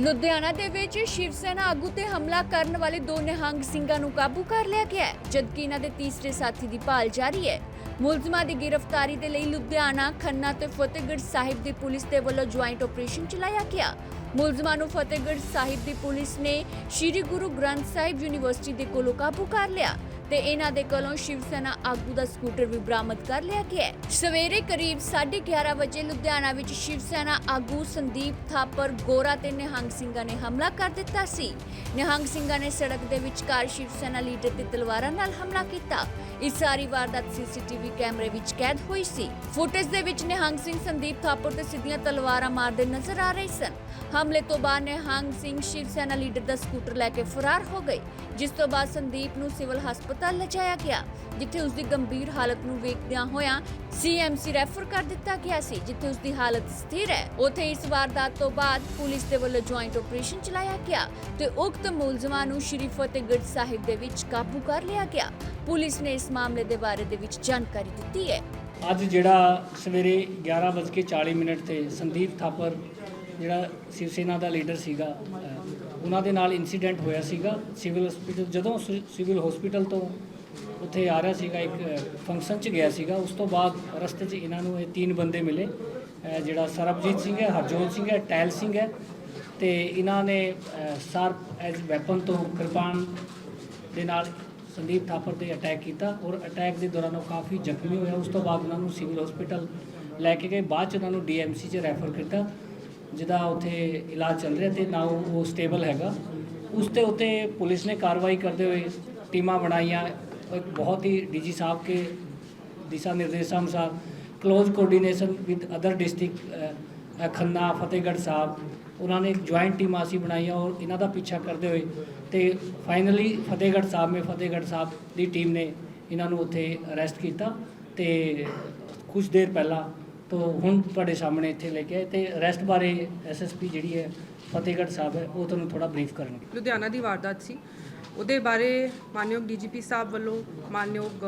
ਲੁਧਿਆਣਾ ਦੇ ਵਿੱਚ ਸ਼ਿਵ ਸੈਨਾ ਆਗੂ ਤੇ ਹਮਲਾ ਕਰਨ ਵਾਲੇ ਦੋ ਨਿਹੰਗ ਸਿੰਘਾਂ ਨੂੰ ਕਾਬੂ ਕਰ ਲਿਆ ਗਿਆ ਹੈ, ਜਦਕਿ ਇਹਨਾਂ ਦੇ ਤੀਸਰੇ ਸਾਥੀ ਦੀ ਭਾਲ ਜਾਰੀ ਹੈ। ਮੁਲਜ਼ਮਾਂ ਦੀ ਗ੍ਰਿਫਤਾਰੀ ਦੇ ਲਈ ਲੁਧਿਆਣਾ, ਖੰਨਾ ਤੇ ਫਤਿਹਗੜ੍ਹ ਸਾਹਿਬ ਦੀ ਪੁਲਿਸ ਦੇ ਵੱਲੋਂ ਜੁਆਇੰਟ ਆਪਰੇਸ਼ਨ ਚਲਾਇਆ ਗਿਆ। ਮੁਲਜ਼ਮਾਂ ਨੂੰ ਫਤਿਹਗੜ੍ਹ ਸਾਹਿਬ ਦੀ ਪੁਲਿਸ ਨੇ ਸ੍ਰੀ ਗੁਰੂ ਗ੍ਰੰਥ ਸਾਹਿਬ ਯੂਨੀਵਰਸਿਟੀ ਦੇ ਕੋਲੋਂ ਕਾਬੂ ਕਰ ਲਿਆ। ਤੇ ਇਹਨਾਂ ਦੇ ਕੋਲੋਂ ਸ਼ਿਵ ਸੈਨਾ ਆਗੂ ਦਾ ਸਕੂਟਰ ਵੀ ਬਰਾਮਦ ਕਰ ਲਿਆ ਗਿਆ ਹੈ। ਸਵੇਰੇ ਕਰੀਬ 11:30 ਵਜੇ ਲੁਧਿਆਣਾ ਵਿੱਚ ਸ਼ਿਵ ਸੈਨਾ ਆਗੂ ਸੰਦੀਪ ਥਾਪਰ, ਗੋਰਾ ਤੇ ਨਿਹੰਗ ਸਿੰਘਾਂ ਨੇ ਹਮਲਾ ਕਰ ਦਿੱਤਾ ਸੀ। ਨਿਹੰਗ ਸਿੰਘਾਂ ਨੇ ਸੜਕ ਦੇ ਵਿਚਕਾਰ ਸ਼ਿਵ ਸੈਨਾ ਲੀਡਰ ਤੇ ਤਲਵਾਰਾਂ ਨਾਲ ਹਮਲਾ ਕੀਤਾ। ਇਸ ਸਾਰੀ ਵਾਰਦਾਤ ਸੀਸੀਟੀਵੀ ਕੈਮਰੇ ਵਿੱਚ ਕੈਦ ਹੋਈ ਸੀ। ਫੁਟੇਜ ਦੇ ਵਿੱਚ ਨਿਹੰਗ ਸਿੰਘ, ਸੰਦੀਪ ਥਾਪਰ ਤੇ ਸਿੱਧੀਆਂ ਤਲਵਾਰਾਂ ਮਾਰਦੇ ਨਜ਼ਰ ਆ ਰਹੇ ਸਨ। ਹਮਲੇ ਤੋਂ ਬਾਅਦ ਨਿਹੰਗ ਸਿੰਘ ਸ਼ਿਵ ਸੈਨਾ ਲੀਡਰ ਦਾ ਸਕੂਟਰ ਲੈ ਕੇ ਫਰਾਰ ਹੋ ਗਏ, ਜਿਸ ਤੋਂ ਬਾਅਦ ਸੰਦੀਪ ਨੂੰ ਸਿਵਲ ਹਸਪਤਾਲ ਲਿਜਾਇਆ ਗਿਆ, ਜਿੱਥੇ ਉਸ ਦੀ ਗੰਭੀਰ ਹਾਲਤ ਨੂੰ ਵੇਖਦਿਆਂ ਹੋਇਆਂ ਸੀਐਮਸੀ ਰੈਫਰ ਕਰ ਦਿੱਤਾ ਗਿਆ ਸੀ, ਜਿੱਥੇ ਉਸ ਦੀ ਹਾਲਤ ਸਥਿਰ ਹੈ। ਉੱਥੇ ਇਸ ਵਾਰਦਾਤ ਤੋਂ ਬਾਅਦ ਪੁਲਿਸ ਦੇ ਵੱਲੋਂ ਜੁਆਇੰਟ ਆਪਰੇਸ਼ਨ ਚਲਾਇਆ ਗਿਆ ਤੇ ਉਕਤ ਮੁਲਜ਼ਮਾਂ ਨੂੰ ਸ਼੍ਰੀ ਫਤਿਹਗੜ੍ਹ ਸਾਹਿਬ ਦੇ ਵਿੱਚ ਕਾਬੂ ਕਰ ਲਿਆ ਗਿਆ। ਪੁਲਿਸ ਨੇ ਇਸ ਮਾਮਲੇ ਦੇ ਬਾਰੇ ਦੇ ਵਿੱਚ ਜਾਣਕਾਰੀ ਦਿੱਤੀ ਹੈ। ਅੱਜ ਜਿਹੜਾ ਸਵੇਰੇ 11:40 ਮਿੰਟ ਤੇ ਸੰਦੀਪ ਥਾਪਰ ਜਿਹੜਾ ਸ਼ਿਵ ਸੈਨਾ ਦਾ ਲੀਡਰ ਸੀਗਾ ਉਹਨਾਂ ਦੇ ਨਾਲ ਇਨਸੀਡੈਂਟ ਹੋਇਆ ਸੀਗਾ। ਸਿਵਲ ਹਸਪੀਟਲ ਜਦੋਂ ਸਿ- ਸਿਵਲ ਹਸਪੀਟਲ ਤੋਂ ਉੱਥੇ ਆ ਰਿਹਾ ਸੀਗਾ, ਇੱਕ ਫੰਕਸ਼ਨ 'ਚ ਗਿਆ ਸੀਗਾ, ਉਸ ਤੋਂ ਬਾਅਦ ਰਸਤੇ 'ਚ ਇਹਨਾਂ ਨੂੰ ਇਹ ਤਿੰਨ ਬੰਦੇ ਮਿਲੇ। ਜਿਹੜਾ ਸਰਬਜੀਤ ਸਿੰਘ ਹੈ, ਹਰਜੋਤ ਸਿੰਘ ਹੈ ਟੈਲ ਸਿੰਘ ਹੈ, ਤੇ ਇਹਨਾਂ ਨੇ ਸਾਰਪ ਐਜ਼ ਵੈਪਨ ਤੋਂ ਕਿਰਪਾਨ ਦੇ ਨਾਲ ਸੰਦੀਪ ਥਾਪਰ ਤੇ ਅਟੈਕ ਕੀਤਾ ਔਰ ਅਟੈਕ ਦੇ ਦੌਰਾਨ ਉਹ ਕਾਫੀ ਜ਼ਖਮੀ ਹੋਇਆ। ਉਸ ਤੋਂ ਬਾਅਦ ਉਹਨਾਂ ਨੂੰ ਸਿਵਲ ਹਸਪੀਟਲ ਲੈ ਕੇ ਗਏ। ਬਾਅਦ ਚ ਉਹਨਾਂ ਨੂੰ ਡੀਐਮਸੀ 'ਚ ਰੈਫਰ ਕੀਤਾ। ਜਿਹਦਾ ਉੱਥੇ ਇਲਾਜ ਚੱਲ ਰਿਹਾ ਤੇ ਨਾ ਉਹ ਸਟੇਬਲ ਹੈਗਾ। ਉਸ ਤੇ ਉੱਤੇ ਪੁਲਿਸ ਨੇ ਕਾਰਵਾਈ ਕਰਦੇ ਹੋਏ ਟੀਮਾਂ ਬਣਾਈਆਂ। ਇੱਕ ਬਹੁਤ ਹੀ ਡੀਜੀ ਸਾਹਿਬ ਕੇ ਦਿਸ਼ਾ ਨਿਰਦੇਸ਼ਾਂ ਅਨੁਸਾਰ close coordination with other district Khanna, Fatehgarh Sahib. ਉਹਨਾਂ ਨੇ ਇੱਕ ਜੁਆਇੰਟ ਟੀਮ ਅਸੀਂ ਬਣਾਈਆਂ ਔਰ ਇਹਨਾਂ ਦਾ ਪਿੱਛਾ ਕਰਦੇ ਹੋਏ ਤੇ ਫਾਈਨਲੀ ਫਤਿਹਗੜ੍ਹ ਸਾਹਿਬ ਮੇ ਫਤਿਹਗੜ੍ਹ ਸਾਹਿਬ ਦੀ ਟੀਮ ਨੇ ਇਹਨਾਂ ਨੂੰ ਉੱਥੇ ਅਰੈਸਟ ਕੀਤਾ ਤੇ ਕੁਝ ਦੇਰ ਪਹਿਲਾਂ ਤੋਂ ਹੁਣ ਤੁਹਾਡੇ ਸਾਹਮਣੇ ਇੱਥੇ ਲੈ ਕੇ ਆਏ ਤੇ ਅਰੈਸਟ ਬਾਰੇ ਐਸਐਸਪੀ ਜਿਹੜੀ ਹੈ, ਫਤਿਹਗੜ੍ਹ ਸਾਹਿਬ ਹੈ, ਉਹ ਤੁਹਾਨੂੰ ਥੋੜਾ ਬਰੀਫ ਕਰਨਗੇ। ਲੁਧਿਆਣਾ ਦੀ ਵਾਰਦਾਤ ਸੀ। ਉਹਦੇ ਬਾਰੇ ਮਾਨਯੋਗ ਡੀਜੀਪੀ ਸਾਹਿਬ ਵੱਲੋਂ, ਮਾਨਯੋਗ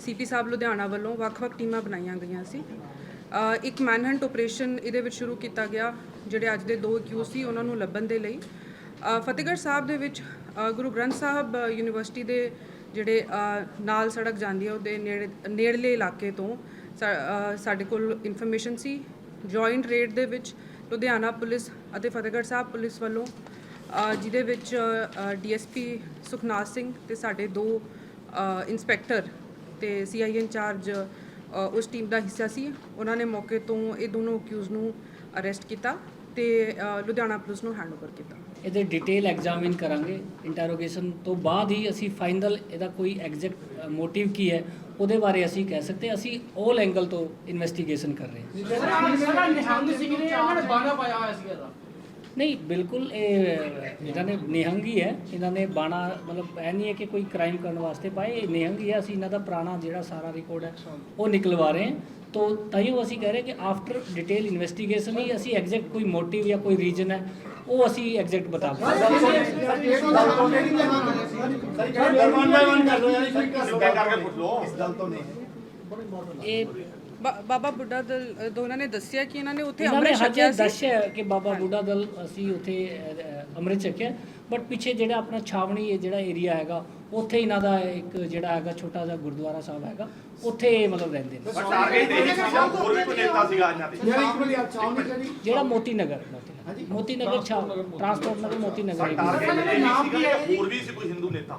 ਸੀਪੀ ਸਾਹਿਬ ਲੁਧਿਆਣਾ ਵੱਲੋਂ ਵੱਖ-ਵੱਖ ਟੀਮਾਂ ਬਣਾਈਆਂ ਗਈਆਂ ਸੀ। ਇੱਕ ਮੈਨਹੰਟ ਆਪਰੇਸ਼ਨ ਇਹਦੇ ਵਿੱਚ ਸ਼ੁਰੂ ਕੀਤਾ ਗਿਆ, ਜਿਹੜੇ ਅੱਜ ਦੇ ਦੋ ਅਕਿਊਜ਼ ਸੀ, ਉਹਨਾਂ ਨੂੰ ਲੱਭਣ ਦੇ ਲਈ। ਫਤਿਹਗੜ੍ਹ ਸਾਹਿਬ ਦੇ ਵਿੱਚ ਗੁਰੂ ਗ੍ਰੰਥ ਸਾਹਿਬ ਯੂਨੀਵਰਸਿਟੀ ਦੇ ਜਿਹੜੇ ਨਾਲ ਸੜਕ ਜਾਂਦੀ ਹੈ, ਉਹਦੇ ਨੇੜੇ, ਨੇੜਲੇ ਇਲਾਕੇ ਤੋਂ ਸਾਡੇ ਕੋਲ ਇਨਫੋਰਮੇਸ਼ਨ ਸੀ। ਜੁਆਇੰਟ ਰੇਡ ਦੇ ਵਿੱਚ ਲੁਧਿਆਣਾ ਪੁਲਿਸ ਅਤੇ ਫਤਿਹਗੜ੍ਹ ਸਾਹਿਬ ਪੁਲਿਸ ਵੱਲੋਂ ਜਿਹਦੇ ਵਿੱਚ ਡੀਐਸਪੀ ਸੁਖਨਾਥ ਸਿੰਘ ਤੇ ਸਾਡੇ ਦੋ ਅ, ਇੰਸਪੈਕਟਰ ਤੇ ਸੀਆਈ ਇੰਚਾਰਜ ਉਸ ਟੀਮ ਦਾ ਹਿੱਸਾ ਸੀ। ਉਹਨਾਂ ਨੇ ਮੌਕੇ ਤੋਂ ਇਹ ਦੋਨੋਂ ਅਕਿਊਜ਼ ਨੂੰ ਅਰੈਸਟ ਕੀਤਾ। ਤੇ ਲੁਧਿਆਣਾ ਪੁਲਿਸ ਨੂੰ ਹੈਂਡਓਵਰ ਕੀਤਾ। ਇਹਦੇ ਡਿਟੇਲ ਐਗਜ਼ਾਮਿਨ ਕਰਾਂਗੇ। ਇੰਟਰੋਗੇਸ਼ਨ ਤੋਂ ਬਾਅਦ ਹੀ ਅਸੀਂ ਫਾਈਨਲ ਇਹਦਾ ਕੋਈ ਐਗਜ਼ੈਕਟ ਮੋਟਿਵ ਕੀ ਹੈ ਉਹਦੇ ਬਾਰੇ ਅਸੀਂ ਕਹਿ ਸਕਦੇ। ਅਸੀਂ 올 ਐਂਗਲ ਤੋਂ ਇਨਵੈਸਟੀਗੇਸ਼ਨ ਕਰ ਰਹੇ ਹਾਂ। ਨਿਹੰਗ ਸਿੰਘ ਨੇ ਇਹਨਾਂ ਨੇ ਬਾਣਾ ਪਾਇਆ ਹੋਇਆ ਸੀਗਾ ਇਹਦਾ। ਨਹੀਂ ਬਿਲਕੁਲ ਇਹ ਇਹਨਾਂ ਨੇ ਨਿਹੰਗ ਹੀ ਇਹਨਾਂ ਨੇ ਬਾਣਾ ਮਤਲਬ ਇਹ ਨਹੀਂ ਹੈ ਕਿ ਕੋਈ ਕ੍ਰਾਈਮ ਕਰਨ ਵਾਸਤੇ ਪਾਏ ਇਹ ਨਿਹੰਗ ਹੀ ਹੈ ਅਸੀਂ ਇਹਨਾਂ ਦਾ ਪੁਰਾਣਾ ਜਿਹੜਾ ਸਾਰਾ ਰਿਕਾਰਡ ਹੈ ਉਹ ਨਿਕਲਵਾ ਰਹੇ ਹਾਂ ਤੋ ਤਾਈਓ ਅਸੀਂ ਕਹਿ ਰਹੇ ਕਿ ਆਫਟਰ ਡਿਟੇਲ ਇਨਵੈਸਟੀਗੇਸ਼ਨ ਹੀ ਅਸੀਂ ਐਗਜ਼ੈਕਟ ਕੋਈ ਮੋਟਿਵ ਜਾਂ ਕੋਈ ਰੀਜਨ ਹੈ ਉਹ ਅਸੀਂ ਐਗਜ਼ੈਕਟ ਬਤਾ ਪਾਵਾਂਗੇ ਇਹ ਬਾ- ਬਾਬਾ ਬੁੱਢਾ ਦਲ ਅ, ਦੋਨਾਂ ਨੇ ਦੱਸਿਆ ਕਿ ਇਹਨਾਂ ਨੇ ਉੱਥੇ ਇਹਨਾਂ ਨੇ ਅੰਮ੍ਰਿਤ ਹਜੇ ਛਕਿਆ ਸੀ। ਦੱਸਿਆ ਕਿ ਬਾਬਾ ਬੁੱਢਾ ਦਲ ਅਸੀਂ ਉੱਥੇ ਅੰਮ੍ਰਿਤ ਛਕਿਆ। ਬਟ ਪਿੱਛੇ ਜਿਹੜਾ ਆਪਣਾ ਛਾਵਣੀ ਇਹ ਜਿਹੜਾ ਏਰੀਆ ਹੈਗਾ ਉੱਥੇ ਇਹਨਾਂ ਦਾ ਇੱਕ ਜਿਹੜਾ ਹੈਗਾ ਛੋਟਾ ਜਿਹਾ ਗੁਰਦੁਆਰਾ ਸਾਹਿਬ ਹੈਗਾ ਉੱਥੇ ਇਹ ਮਤਲਬ ਰਹਿੰਦੇ ਨੇ। ਟਾਰਗੇਟ ਦੇ ਵਿੱਚ ਸੀਗਾ ਹੋਰ ਵੀ ਕੋਈ ਨੇਤਾ ਸੀਗਾ ਇਹਨਾਂ ਤੇ ਜਿਹੜਾ Moti Nagar Moti Nagar Moti Nagar ਛਾਵ transport Nagar Moti Nagar area। Target ਦੇ ਵਿੱਚ ਸੀਗਾ ਜਾਂ ਹੋਰ ਵੀ ਸੀ ਕੋਈ ਹਿੰਦੂ ਨੇਤਾ।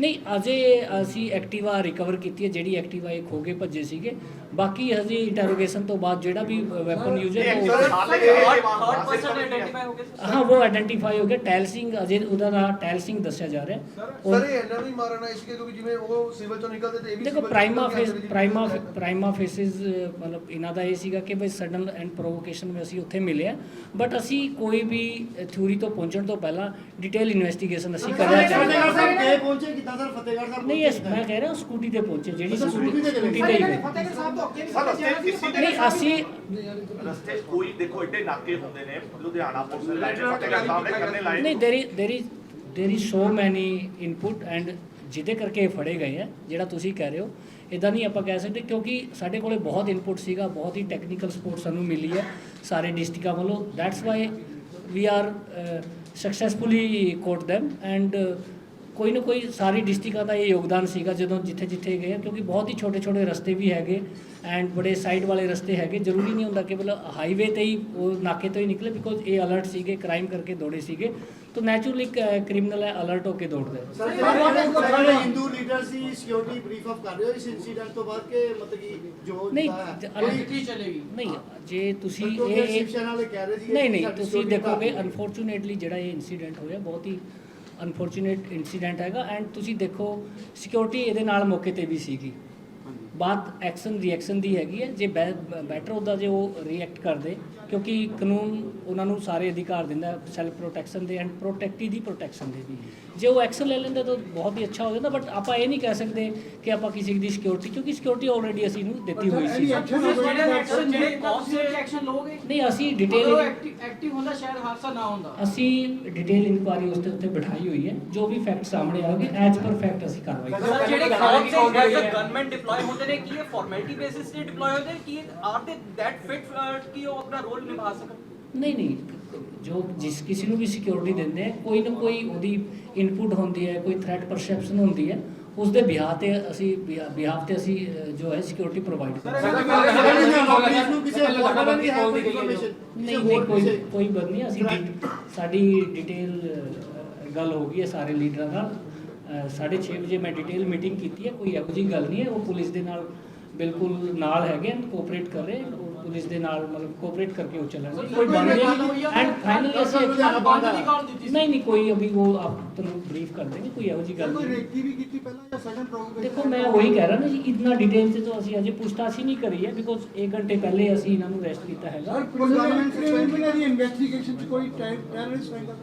ਨਹੀਂ ਅਜੇ ਅਸੀਂ ਐਕਟਿਵਾ ਰਿਕਵਰ ਕੀਤੀ ਹੈ ਜਿਹੜੀ ਐਕਟਿਵਾ ਇਹ ਖੋ ਕੇ ਭੱਜੇ ਸੀਗੇ। ਬਾਕੀ ਹਜੇ ਇੰਟਰੋਗੇਸ਼ਨ ਤੋਂ ਬਾਅਦ ਜਿਹੜਾ ਵੀ ਵੈਪਨ ਯੂਜ਼ ਹੈ ਉਹ ਹਾਂ ਉਹ ਆਇਡੈਂਟੀਫਾਈ ਹੋ ਗਿਆ ਟੈਲ ਸਿੰਘ ਅਜੇ ਉਹਦਾ ਨਾਂ ਟੈਲ ਸਿੰਘ ਦੱਸਿਆ ਜਾ ਰਿਹਾ। ਸਰ ਇਹ ਇਹਨਾਂ ਨੂੰ ਹੀ ਮਾਰਨਾ ਇਸ ਕੇ ਕਿਉਂਕਿ ਜਿਵੇਂ ਉਹ ਸਿਵਲ ਚੋਂ ਨਿਕਲਦੇ ਤੇ ਇਹ ਵੀ ਦੇਖੋ prima facie prima. Prima facies ਮਤਲਬ ਇਹਨਾਂ ਦਾ ਇਹ ਸੀਗਾ ਕਿ ਬਈ ਸਡਨ ਐਂਡ ਪ੍ਰੋਵੋਕੇਸ਼ਨ ਵਿੱਚ ਅਸੀਂ ਉੱਥੇ ਮਿਲੇ ਆ ਬਟ ਅਸੀਂ ਕੋਈ ਵੀ ਥਿਊਰੀ ਤੋਂ ਪਹੁੰਚਣ ਤੋਂ ਪਹਿਲਾਂ ਡਿਟੇਲ ਇਨਵੈਸਟੀਗੇਸ਼ਨ ਅਸੀਂ ਕਰਨਾ ਚਾਹੁੰਦੇ ਹਾਂ। ਸਾਹਿਬ ਗਏ ਪਹੁੰਚੇ ਕੀਤਾ ਸਰ ਫਤਿਹਗੜ੍ਹ ਸਾਹਿਬ ਨਹੀਂ ਇਸ ਮੈਂ ਕਹਿ ਰਿਹਾ ਸਕੂਟੀ ਤੇ ਪਹੁੰਚੇ ਜਿਹੜੀ ਸਕੂਟੀ ਸਕੂਟੀ ਤੇ ਗਏ। ਫਤਿਹਗੜ੍ਹ ਸਾਹਿਬ ਤੋਂ ਅੱਗੇ ਸਰ ਰਸਤੇ ਕਿਸੇ ਦੇ ਨਹੀਂ ਅਸੀਂ ਰਸਤੇ ਕੋਈ ਦੇਖੋ ਏਡੇ ਨਾਕੇ ਹੁੰਦੇ ਨੇ ਲੁਧਿਆਣਾ ਪੁਲਿਸ ਨੇ ਲਾਈਨ ਫਤਿਹਗੜ੍ਹ ਸਾਹਿਬ ਨੇ ਕਰਨੇ ਲਾਈਨ। ਨਹੀਂ ਦੇਰੀ ਦੇਰੀ ਦੇਰੀ ਸੋ ਮੈਨੀ ਇਨਪੁਟ ਐਂਡ ਜਿਹਦੇ ਕਰਕੇ ਇਹ ਫੜੇ ਗਏ ਆ ਜਿਹੜਾ ਤੁਸੀਂ ਕਹਿ ਰਹੇ ਹੋ। ਇਦਾਂ ਨਹੀਂ ਆਪਾਂ ਕਹਿ ਸਕਦੇ ਕਿਉਂਕਿ ਸਾਡੇ ਕੋਲੇ ਬਹੁਤ ਇਨਪੁਟ ਸੀਗਾ ਬਹੁਤ ਹੀ ਟੈਕਨੀਕਲ ਸਪੋਰਟ ਸਾਨੂੰ ਮਿਲੀ ਹੈ ਸਾਰੇ ਡਿਸਟ੍ਰਿਕਟਾਂ ਵੱਲੋਂ। That's why we are successfully caught them and ਕੋਈ ਨਾ ਕੋਈ ਸਾਰੀ ਡਿਸਟ੍ਰਿਕਟਾਂ ਦਾ ਇਹ ਯੋਗਦਾਨ ਸੀਗਾ ਜਦੋਂ ਜਿੱਥੇ ਜਿੱਥੇ ਗਏ ਕਿਉਂਕਿ ਬਹੁਤ ਹੀ ਛੋਟੇ ਛੋਟੇ ਰਸਤੇ ਵੀ ਹੈਗੇ ਐਂਡ ਬੜੇ ਸਾਈਡ ਵਾਲੇ ਰਸਤੇ ਹੈਗੇ। ਜ਼ਰੂਰੀ ਨਹੀਂ ਹੁੰਦਾ ਕਿ ਮਤਲਬ ਹਾਈਵੇ ਤੇ ਹੀ ਉਹ ਨਾਕੇ ਤੋਂ ਹੀ ਨਿਕਲੇ ਬਿਕੋਜ਼ ਇਹ ਅਲਰਟ ਸੀਗੇ ਕ੍ਰਾਈਮ ਕਰਕੇ ਦੌੜੇ ਸੀਗੇ। ਤਾਂ ਨੈਚੁਰਲੀ ਕ੍ਰਿਮੀਨਲ ਹੈ ਅਲਰਟ ਹੋ ਕੇ ਦੌੜਦਾ ਸਰ ਹਿੰਦੂ ਲੀਡਰ ਸੀ ਸਿਕਿਉਰਿਟੀ ਬਰੀਫ ਅਪ ਕਰ ਰਹੇ ਹੋ ਇਸ ਇਨਸੀਡੈਂਟ ਤੋਂ ਬਾਅਦ ਕਿ ਮਤਲਬ ਕਿ ਜੋ ਨਹੀਂ ਚਲੇਗੀ ਨਹੀਂ ਜੇ ਤੁਸੀਂ ਇਹ ਸ਼ਿਵ ਸੈਨਾ ਵਾਲੇ ਕਹਿ ਰਹੇ ਸੀ ਨਹੀਂ ਨਹੀਂ ਤੁਸੀਂ ਦੇਖੋਗੇ ਅਨਫੋਰਚੂਨੇਟਲੀ ਜਿਹੜਾ ਇਹ ਇਨਸੀਡੈਂਟ ਹੋਇਆ ਬਹੁਤ ਹੀ ਅਨਫੋਰਚੂਨੇਟ ਇਨਸੀਡੈਂਟ ਹੈਗਾ ਐਂਡ ਤੁਸੀਂ ਦੇਖੋ ਸਿਕਿਉਰਿਟੀ ਇਹਦੇ ਨਾਲ ਮੌਕੇ ਤੇ ਵੀ ਸੀਗੀ। ਬਾਤ ਐਕਸ਼ਨ ਰਿਐਕਸ਼ਨ ਦੀ ਹੈਗੀ ਹੈ। ਜੇ ਬੈਟਰ ਹੁੰਦਾ ਜੇ ਉਹ ਰਿਐਕਟ ਕਰਦੇ ਕਿਉਂਕਿ ਕਾਨੂੰਨ ਉਹਨਾਂ ਨੂੰ ਸਾਰੇ ਅਧਿਕਾਰ ਦਿੰਦਾ ਸੈਲਫ ਪ੍ਰੋਟੈਕਸ਼ਨ ਦੇ ਐਂਡ ਪ੍ਰੋਟੈਕਟੀ ਦੀ ਪ੍ਰੋਟੈਕਸ਼ਨ ਦੇ। ਵੀ ਜੇ ਉਹ ਐਕਸ਼ਨ ਲੈ ਲੈਂਦੇ ਤਾਂ ਬਹੁਤ ਹੀ ਅੱਛਾ ਹੋ ਜਾਂਦਾ ਬਟ ਆਪਾਂ ਇਹ ਨਹੀਂ ਕਹਿ ਸਕਦੇ ਕਿ ਆਪਾਂ ਕਿਸੇ ਦੀ ਸਿਕਿਉਰਿਟੀ ਕਿਉਂਕਿ ਸਿਕਿਉਰਿਟੀ ਆਲਰੇਡੀ ਅਸੀਂ ਨੂੰ ਦਿੱਤੀ ਹੋਈ ਸੀ। ਨਹੀਂ ਅਸੀਂ ਡਿਟੇਲ ਐਕਟਿਵ ਹੁੰਦਾ ਸ਼ਾਇਦ ਹਾਦਸਾ ਨਾ ਹੁੰਦਾ। ਅਸੀਂ ਡਿਟੇਲ ਇਨਕੁਆਰੀ ਉਸ ਦੇ ਉੱਤੇ ਬਿਠਾਈ ਹੋਈ ਹੈ। ਜੋ ਵੀ ਫੈਕਟ ਸਾਹਮਣੇ ਆਉਣਗੇ ਐਜ਼ ਪਰ ਫੈਕਟ ਅਸੀਂ ਕਾਰਵਾਈ ਕਰਾਂਗੇ। ਸਰ ਜਿਹੜੇ ਕੌਮ ਦੇ ਗਨਮੈਨ ਡਿਪਲੋਏ ਹੁੰਦੇ ਨੇ ਕੀ ਇਹ ਫਾਰਮੈਲਿਟੀ ਬੇਸਿਸ ਤੇ ਡਿਪਲੋਏ ਹੁੰਦੇ ਨੇ? ਕੀ ਆਰ ਦੇ ਦੈਟ ਫਿਟ ਕਿ ਉਹ ਆਪਣਾ ਰੋਲ ਨਿਭਾ ਸਕਣ? ਨਹੀਂ ਨਹੀਂ ਜੋ ਜਿਸ ਕਿਸੇ ਨੂੰ ਵੀ ਸਿਕਿਉਰਿਟੀ ਦਿੰਦੇ ਆ ਕੋਈ ਨਾ ਕੋਈ ਉਹਦੀ ਇਨਪੁਟ ਹੁੰਦੀ ਹੈ ਕੋਈ ਥ੍ਰੈਟ ਪਰਸੈਪਸ਼ਨ ਹੁੰਦੀ ਹੈ ਉਸ ਦੇ ਬਿਹਾਫ ਤੇ ਅਸੀਂ ਬਿਹਾਫ ਤੇ ਅਸੀਂ ਜੋ ਹੈ ਸਿਕਿਉਰਿਟੀ ਪ੍ਰੋਵਾਈਡ ਨਹੀਂ ਕੋਈ ਕੋਈ ਬਦ ਨਹੀਂ ਅਸੀਂ ਸਾਡੀ ਡਿਟੇਲ ਗੱਲ ਹੋ ਗਈ ਹੈ ਸਾਰੇ ਲੀਡਰਾਂ ਨਾਲ। ਅ, ਸਾਢੇ 6 ਵਜੇ ਮੈਂ ਡਿਟੇਲ ਮੀਟਿੰਗ ਕੀਤੀ ਹੈ ਕੋਈ ਇਹੋ ਜਿਹੀ ਗੱਲ ਨਹੀਂ ਹੈ ਉਹ ਪੁਲਿਸ ਦੇ ਨਾਲ ਬਿਲਕੁਲ ਨਾਲ ਹੈਗੇ ਕੋਆਪਰੇਟ ਕਰ ਰਹੇ ਪੁਲਿਸ ਦੇ ਨਾਲ ਮਤਲਬ ਕੋਆਪਰੇਟ ਕਰਕੇ ਉਹ ਚੱਲਣਗੇ ਕੋਈ ਬੰਦ ਨਹੀਂ। ਐਂਡ ਫਾਈਨਲੀ ਅਸੀਂ ਨਹੀਂ ਨਹੀਂ ਕੋਈ ਅਭੀ ਉਹ ਆਪ ਤੁਹਾਨੂੰ ਬਰੀਫ ਕਰ ਦੇंगे ਕੋਈ ਇਹੋ ਜਿਹੀ ਗੱਲ ਕੋਈ ਨਹੀਂ। ਰੇਕੀ ਵੀ ਕੀਤੀ ਪਹਿਲਾਂ ਜਾਂ ਸਡਨ ਪ੍ਰੋਵੋਕੇਸ਼ਨ ਦੇਖੋ ਮੈਂ ਉਹੀ ਕਹਿ ਰਿਹਾ ਨਾ ਜੀ ਇਤਨਾ ਡਿਟੇਲ ਤੇ ਤਾਂ ਅਸੀਂ ਅਜੇ ਪੁੱਛਤਾਛ ਹੀ ਨਹੀਂ ਕਰੀ ਹੈ ਬਿਕੋਜ਼ 1 ਘੰਟੇ ਪਹਿਲੇ ਅਸੀਂ ਇਹਨਾਂ ਨੂੰ ਅਰੈਸਟ ਕੀਤਾ ਹੈਗਾ। ਪ੍ਰੀਲਿਮਿਨਰੀ ਇਨਵੈਸਟੀਗੇਸ਼ਨ ਚ ਕੋਈ ਟੈਰਰਿਸਟ ਹੋਏਗਾ?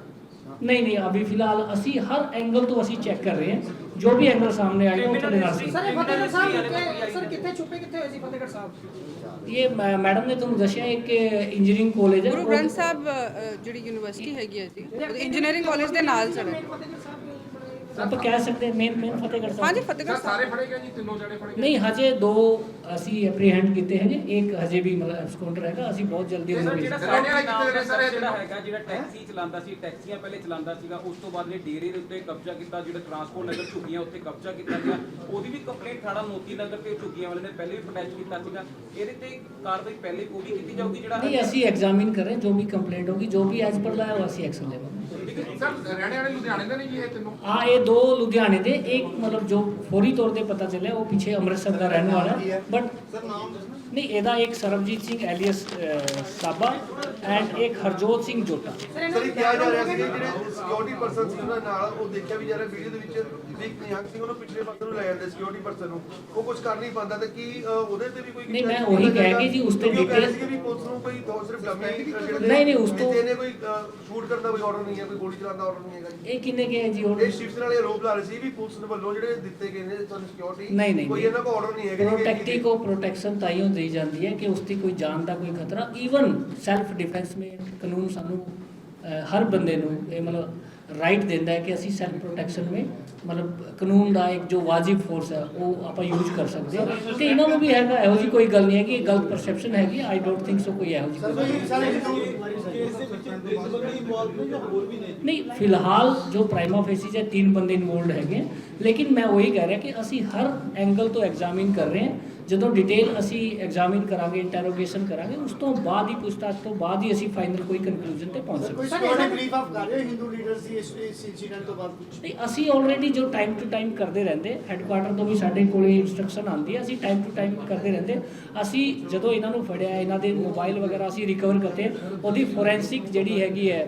ਨਹੀਂ ਨਹੀਂ ਅਭੀ ਫਿਲਹਾਲ ਅਸੀਂ ਹਰ ਐਂਗਲ ਤੋਂ ਅਸੀਂ ਚੈੱਕ ਕਰ ਰਹੇ ਹਾਂ। ਜੋ ਵੀ ਐਂਗਲ ਸਾਹਮਣੇ ਆਏਗਾ ਉਹ ਤੁਹਾਡੇ ਨਾਲ ਸੀ। ਸਰ ਇਹ ਫਤਿਹਗੜ੍ਹ ਸਾਹਿਬ ਕਿੱਥੇ ਸਰ ਕਿੱਥੇ ਛੁਪੇ ਕਿੱਥੇ ਹੋਏ ਸੀ ਫਤਿਹਗੜ੍ਹ ਸਾਹਿਬ? ਇਹ ਮੈਂ- ਮੈਡਮ ਨੇ ਤੁਹਾਨੂੰ ਦੱਸਿਆ ਇੱਕ ਇੰਜੀਨੀਅਰਿੰਗ ਕਾਲਜ ਹੈ ਗੁਰੂ ਗ੍ਰੰਥ ਸਾਹਿਬ ਅ, ਜਿਹੜੀ ਯੂਨੀਵਰਸਿਟੀ ਹੈਗੀ ਹੈ ਜੀ ਇੰਜੀਨੀਅਰਿੰਗ ਕਾਲਜ ਦੇ ਨਾਲ ਸਰ ਆਪਾਂ ਕਹਿ ਸਕਦੇ ਹਾਂ ਮੇਨ ਮੇਨ ਫਤਿਹਗੜ੍ਹ ਸਾਹਿਬ। ਹਾਂਜੀ ਫਤਿਹਗੜ੍ਹ ਸਾਹਿਬ। ਨਹੀਂ ਹਜੇ ਦੋ ਅਸੀਂ ਐਪਰੀਹੈਂਡ ਕੀਤੇ ਹੈਗੇ ਇੱਕ ਹਜੇ ਵੀ ਮਤਲਬ ਐਬਸਕਾਊਂਟਰ ਹੈਗਾ ਅਸੀਂ ਬਹੁਤ ਜਲਦੀ ਉਹਨੂੰ ਸ਼ਖਸ ਜਿਹੜਾ ਹੈਗਾ ਜਿਹੜਾ ਟੈਕਸੀ ਚਲਾਉਂਦਾ ਸੀ ਟੈਕਸੀਆਂ ਪਹਿਲੇ ਚਲਾਉਂਦਾ ਸੀਗਾ ਉਸ ਤੋਂ ਬਾਅਦ ਨੇ ਡੇਰੇ ਦੇ ਉੱਤੇ ਕਬਜ਼ਾ ਕੀਤਾ ਜਿਹੜਾ ਟਰਾਂਸਪੋਰਟ ਨਗਰ ਝੁੱਗੀਆਂ ਉੱਤੇ ਕਬਜ਼ਾ ਕੀਤਾ ਗਿਆ ਉਹਦੀ ਵੀ ਕੰਪਲੇਂਟ ਥਾਣਾ ਮੋਤੀ ਨਗਰ ਤੇ ਝੁੱਗੀਆਂ ਵਾਲੇ ਨੇ ਪਹਿਲੇ ਵੀ ਅਟੈਚ ਕੀਤਾ ਸੀਗਾ। ਇਹਦੇ ਤੇ ਕਾਰਵਾਈ ਪਹਿਲੇ ਉਹ ਵੀ ਕੀਤੀ ਜਾਊਗੀ ਜਿਹੜਾ ਨਹੀਂ ਅਸੀਂ ਐਗਜ਼ਾਮਿਨ ਕਰ ਰਹੇ ਹਾਂ, ਜੋ ਵੀ ਕੰਪਲੇਂਟ ਹੋਗੀ ਜੋ ਵੀ ਐਜ਼ ਪਰ ਲਾਇਆ ਉਹ ਅਸੀਂ ਐਕਸ਼ਨ ਲਵਾਂਗੇ। ਸਰ ਰਹਿਣੇ ਵਾਲੇ ਲੁਧਿਆਣੇ ਦੇ ਨੇ ਜੀ ਇਹ ਤਿੰਨੋਂ? ਆ ਇਹ ਦੋ ਲੁਧਿਆਣੇ ਦੇ ਇੱਕ ਮਤਲਬ ਜੋ ਫੌਰੀ ਤੌਰ ਤੇ ਪਤਾ ਚੱਲਿਆ ਉਹ ਪਿੱਛੇ ਅੰਮ੍ਰਿਤਸਰ ਦਾ ਰਹਿਣ ਵਾਲਾ ਬਟ ਸਰ ਨਾਮ ਦੱਸਣਾ ਨਹੀਂ ਇਹਦਾ ਇੱਕ ਸਰਬਜੀਤ ਸਿੰਘ ਐਲੀਅਸ ਸਾਬਾ ਐਂਡ ਇੱਕ ਹਰਜੋਤ ਸਿੰਘ ਜੋਟਾ ਸਰ ਇਹ ਕਿਹਾ ਜਾ ਰਿਹਾ ਸੀ ਜਿਹੜੇ ਸਿਕਿਉਰਿਟੀ ਪਰਸਨ ਸੀ ਉਹਨਾਂ ਨਾਲ ਉਹ ਦੇਖਿਆ ਵੀ ਜਾ ਵੀਡੀਓ ਦੇ ਵਿੱਚ ਵੀ ਨਿਹੰਗ ਸਿੰਘ ਉਹਨੂੰ ਪਿਛਲੇ ਪਾਸੇ ਨੂੰ ਲੈ ਜਾਂਦੇ ਸਿਕਿਉਰਿਟੀ ਪਰਸਨ ਨੂੰ। ਉਹ ਕੁਝ ਕਰ ਨਹੀਂ ਪਾਉਂਦਾ ਤੇ ਕੀ ਉਹਦੇ ਤੇ ਵੀ ਕੋਈ ਨਹੀਂ ਮੈਂ ਉਹੀ ਕਹਿ ਕੇ ਜੀ ਉਸ ਤੇ ਡਿਟੇਲ ਸੀ ਵੀ ਪੁਲਿਸ ਨੂੰ ਕੋਈ ਦੋ ਸਿਰਫ ਗੰਮੇ ਨਹੀਂ ਨਹੀਂ ਉਸ ਤੋਂ ਇਹਨੇ ਕੋਈ ਸ਼ੂਟ ਕਰਨ ਦਾ ਕੋਈ ਆਰਡਰ ਨਹੀਂ ਹੈ ਕੋਈ ਗੋਲੀ ਚਲਾਉਣ ਦਾ ਆਰਡਰ ਨਹੀਂ ਹੈਗਾ ਜੀ। ਇਹ ਕਿੰਨੇ ਗਏ ਜੀ ਹੁਣ? ਇਹ ਸ਼ਿਫਟ ਵਾਲੇ ਆਰੋਪ ਲਾ ਰਹੇ ਸੀ ਵੀ ਪੁਲਿਸ ਦੇ ਵੱਲੋਂ ਜਿਹੜੇ ਦਿੱਤੇ ਗਏ ਨੇ ਤੁਹਾਨੂੰ ਸਿਕਿਉਰਿਟੀ ਕੋਈ ਇਹਨਾਂ ਦਾ ਆਰਡਰ ਨਹੀਂ ਹੈਗਾ ਜੀ। ਪ੍ਰੋਟੈਕਟੀ ਕੋ ਪ੍ਰੋਟੈਕਸ਼ਨ ਤਾਈਓ ਦੇਈ ਜਾਂਦੀ ਹੈ ਕਿ ਉਸ ਦੀ ਕੋਈ ਜਾਨ ਦਾ ਕੋਈ ਖਤਰਾ ਈਵਨ ਸੈਲਫ ਡਿਫੈਂਸ में ਕਾਨੂੰਨ ਸਾਨੂੰ ਹਰ ਬੰਦੇ ਨੂੰ ਇਹ ਮਤਲਬ ਰਾਈਟ ਦਿੰਦਾ ਹੈ ਕਿ ਅਸੀਂ ਸੈਲਫ ਪ੍ਰੋਟੈਕਸ਼ਨ ਵਿੱਚ ਮਤਲਬ ਕਾਨੂੰਨ ਦਾ ਇੱਕ ਜੋ ਵਾਜਿਬ ਫੋਰਸ ਹੈ ਉਹ ਆਪਾਂ ਯੂਜ਼ ਕਰ ਸਕਦੇ ਹਾਂ। ਤੇ ਇਹਨਾਂ ਨੂੰ ਵੀ ਹੈਗਾ ਇਹੋ ਜੀ ਕੋਈ ਗੱਲ ਨਹੀਂ ਹੈ ਕਿ ਇਹ ਗਲਤ ਪਰਸੈਪਸ਼ਨ ਹੈਗੀ ਆਈ ਡੋਨਟ ਥਿੰਕ ਸੋ ਕੋਈ ਇਹੋ ਜੀ ਨਹੀਂ ਫਿਲਹਾਲ ਜੋ ਪ੍ਰਾਈਮਾ ਫੇਸਿਸ ਹੈ ਤਿੰਨ ਬੰਦੇ ਇਨਵੋਲਡ ਹੈਗੇ ਹੈ। ਲੇਕਿਨ ਮੈਂ ਉਹੀ ਕਹਿ ਰਿਹਾ ਕਿ ਅਸੀਂ ਹਰ ਐਂਗਲ ਤੋਂ ਐਗਜ਼ਾਮਿਨ ਕਰ ਰਹੇ ਹਾਂ। ਜਦੋਂ ਡਿਟੇਲ ਅਸੀਂ ਐਗਜ਼ਾਮਿਨ ਕਰਾਂਗੇ ਇੰਟਰੋਗੇਸ਼ਨ ਕਰਾਂਗੇ ਉਸ ਤੋਂ ਬਾਅਦ ਹੀ ਪੁੱਛਤਾਛ ਤੋਂ ਬਾਅਦ ਹੀ ਅਸੀਂ ਫਾਈਨਲ ਕੋਈ ਕਨਕਲੂਜਨ ਤੇ ਪਹੁੰਚ ਕੋਈ ਸਕਦੇ ਸਿਕਿਉਰਿਟੀ ਬਰੀਫ ਅਪ ਕਰ ਰਹੇ ਹੋ ਹਿੰਦੂ ਲੀਡਰ ਸੀ ਇਸ ਇਸ ਇਨਸੀਡੈਂਟ ਤੋਂ ਬਾਅਦ ਕੁਝ ਨਹੀਂ ਅਸੀਂ ਆਲਰੇਡੀ ਜੋ ਟਾਈਮ ਟੂ ਟਾਈਮ ਕਰਦੇ ਰਹਿੰਦੇ ਹੈੱਡਕੁਆਟਰ ਤੋਂ ਵੀ ਸਾਡੇ ਕੋਲੇ ਇਨਸਟਰਕਸ਼ਨ ਆਉਂਦੀ ਹੈ ਅਸੀਂ ਟਾਈਮ ਟੂ ਟਾਈਮ ਕਰਦੇ ਰਹਿੰਦੇ। ਅਸੀਂ ਜਦੋਂ ਇਹਨਾਂ ਨੂੰ ਫੜਿਆ ਇਹਨਾਂ ਦੇ ਮੋਬਾਈਲ ਵਗੈਰਾ ਅਸੀਂ ਰਿਕਵਰ ਕਰਤੇ ਉਹਦੀ ਫੋਰੈਂਸਿਕ ਜਿਹੜੀ ਹੈਗੀ ਹੈ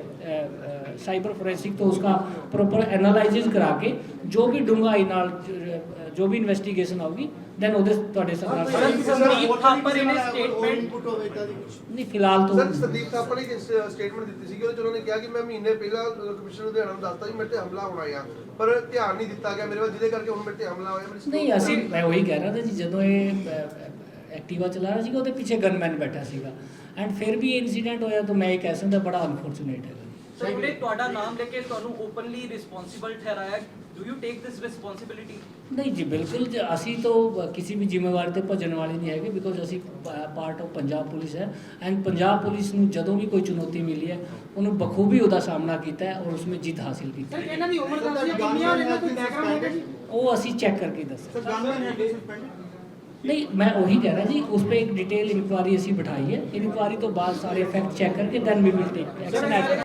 ਸਾਈਬਰ ਫੋਰੈਂਸਿਕ ਤੋਂ ਉਸका ਪ੍ਰੋਪਰ ਐਨਾਲਾਈਸਿਸ ਕਰਾ ਕੇ ਜੋ ਵੀ ਡੂੰਘਾਈ ਨਾਲ ਜ- ਵੀ ਇਨਵੈਸਟੀਗੇਸ਼ਨ ਆਊਗੀ ਦੈਨ ਉਹਦੇ ਤੁਹਾਡੇ ਸਾਹਮਣੇ ਸੰਦੀਪ ਥਾਪਰ ਨੇ statement- ਇਨਪੁਟ ਹੋਵੇ ਤਾਂ ਦੀ ਕੁਝ ਨਹੀਂ ਫਿਲਹਾਲ ਸਰ ਤੋਂ ਸੰਦੀਪ ਥਾਪਰ ਨੇ ਸਟੇਟਮੈਂਟ ਦਿੱਤੀ ਸੀ ਉਹਦੇ ਚ ਉਹਨਾਂ ਨੇ ਕਿਹਾ ਕਿ ਮੈਂ ਮਹੀਨੇ ਪਹਿਲਾਂ ਕਮਿਸ਼ਨਰ ਲੁਧਿਆਣਾ ਨੂੰ ਦੱਸਤਾ ਸੀ ਮੇਰੇ ਤੇ ਹਮਲਾ ਹੋਣਾ ਆ ਪਰ ਧਿਆਨ ਨਹੀਂ ਦਿੱਤਾ ਗਿਆ ਮੇਰੇ ਵੱਲ ਜਿਹਦੇ ਕਰਕੇ ਹੁਣ ਮੇਰੇ ਤੇ ਹਮਲਾ ਹੋਇਆ ਨਹੀਂ ਅਸੀਂ ਮੈਂ ਉਹੀ ਕਹਿ ਰਿਹਾ ਸੀ ਜਦੋਂ ਇਹ ਐਕਟਿਵਾ ਚਲਾ ਰਿਹਾ ਸੀਗਾ ਉਹਦੇ ਪਿੱਛੇ ਗਨਮੈਨ ਬੈਠਾ ਸੀਗਾ। ਐਂਡ ਫਿਰ ਵੀ ਇਨਸੀਡੈਂਟ ਹੋਇਆ ਤਾਂ ਮੈਂ ਇਹ ਕਹਿ ਸਕਦਾ ਬੜਾ ਅਨਫੋਰਚੂਨੇਟ ਹੈ ਸੋ ਤੁਹਾਡਾ ਨਾਮ ਲੈ ਕੇ ਤੁਹਾਨੂੰ ਓਪਨਲੀ ਰਿਸਪੌਂਸਿਬਲ ਠਹਿਰਾਇਆ। Do you take this responsibility ਨਹੀਂ ਜੀ ਬਿਲਕੁਲ ਜੀ, ਅਸੀਂ ਤਾਂ ਕਿਸੇ ਵੀ ਜ਼ਿੰਮੇਵਾਰੀ ਤੇ ਭੱਜਣ ਵਾਲੇ ਨਹੀਂ ਹੈਗੇ ਬਿਕੋਜ਼ ਅਸੀਂ ਪਾਰਟ ਆਫ ਪੰਜਾਬ ਪੁਲਿਸ ਹੈ। ਐਂਡ ਪੰਜਾਬ ਪੁਲਿਸ ਨੂੰ ਜਦੋਂ ਵੀ ਕੋਈ ਚੁਣੌਤੀ ਮਿਲੀ ਹੈ ਉਹਨੂੰ ਬਖੂਬੀ ਉਹਦਾ ਸਾਹਮਣਾ ਕੀਤਾ ਹੈ ਔਰ ਉਸमें ਜਿੱਤ ਹਾਸਿਲ ਕੀਤੀ ਹੈ। ਇਹਨਾਂ ਦੀ ਉਮਰ ਦਾ ਸੀ ਕਿੰਨੀ ਆ ਇਹਨਾਂ ਕੋਈ ਬੈਕਗ੍ਰਾਉਂਡ ਹੈਗਾ? ਜੀ ਉਹ ਅਸੀਂ ਚੈੱਕ ਕਰਕੇ ਦੱਸ ਸਰ ਗੰਗਵਾਨ ਹੈ ਨਹੀਂ ਮੈਂ ਉਹੀ ਕਹਿ ਰਿਹਾ ਜੀ ਉਸ 'ਤੇ ਇੱਕ ਡਿਟੇਲ ਇਨਕੁਆਇਰੀ ਅਸੀਂ ਬਿਠਾਈ ਹੈ। ਇਨਕੁਆਇਰੀ ਤੋਂ ਬਾਅਦ ਸਾਰੇ ਫੈਕਟ ਚੈੱਕ ਕਰਕੇ then we will action as